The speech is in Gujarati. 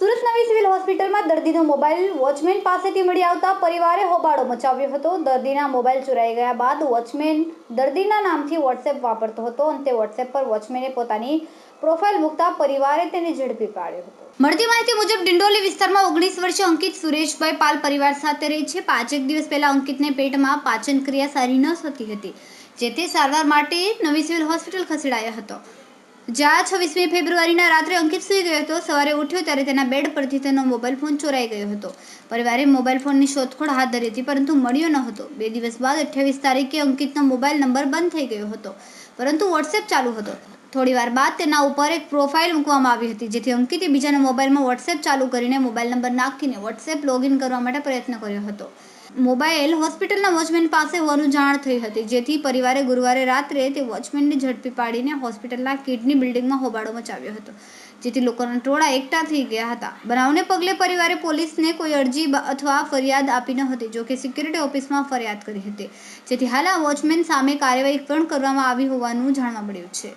હોસ્પિટલમાં દર્દીનો મોબાઈલ વોચમેન પાસેથી મળી આવતા પરિવારે હોબાળો મચાવ્યો હતો. દર્દીના મોબાઈલ ચોરાઈ ગયા બાદ વોચમેન દર્દીના નામથી વોટ્સએપ વાપરતો હતો અને તે વોટ્સએપ પર વોચમેને પોતાની પ્રોફાઇલ મૂકતા પરિવારે તેને ઝડપી પાડ્યો હતો. મળતી માહિતી મુજબ ડિંડોલી વિસ્તારમાં ઓગણીસ વર્ષીય અંકિત સુરેશભાઈ પાલ પરિવાર સાથે રહે છે. પાંચેક દિવસ પહેલા અંકિતને પેટમાં પાચન ક્રિયા સારી ન થતી હતી, જેથી સારવાર માટે નવી સિવિલ હોસ્પિટલ ખસેડાયો હતો. જ્યાં છવ્વીસમી ફેબ્રુઆરીના રાત્રે અંકિત સૂઈ ગયો હતો. સવારે ઉઠ્યો ત્યારે તેના બેડ પરથી તેનો મોબાઈલ ફોન ચોરાઈ ગયો હતો. પરિવારે મોબાઈલ ફોનની શોધખોળ હાથ ધરી હતી, પરંતુ મળ્યો ન હતો. બે દિવસ બાદ અઠ્યાવીસ તારીખે અંકિતનો મોબાઈલ નંબર બંધ થઈ ગયો હતો. પરંતુ વોટ્સએપ ચાલુ હતો. થોડી વાર બાદ તેના ઉપર એક પ્રોફાઇલ મૂકવામાં આવી હતી, જેથી અંકિતે બીજાના મોબાઈલમાં વોટ્સએપ ચાલુ કરીને મોબાઈલ નંબર નાખીને વોટ્સએપ લોગિન કરવા માટે પ્રયત્ન કર્યો હતો. મોબાઈલ હોસ્પિટલના વોચમેન પાસે હોવાનું જાણ થઈ હતી, જેથી પરિવારે ગુરુવારે રાત્રે તે વોચમેનને ઝડપી પાડીને હોસ્પિટલના કિડની બિલ્ડિંગમાં હોબાળો મચાવ્યો હતો, જેથી લોકોના ટોળા એકઠા થઈ ગયા હતા. બનાવને પગલે પરિવારે પોલીસને કોઈ અરજી અથવા ફરિયાદ આપી ન હતી, જોકે સિક્યુરિટી ઓફિસમાં ફરિયાદ કરી હતી, જેથી હાલ આ વોચમેન સામે કાર્યવાહી પણ કરવામાં આવી હોવાનું જાણવા મળ્યું છે.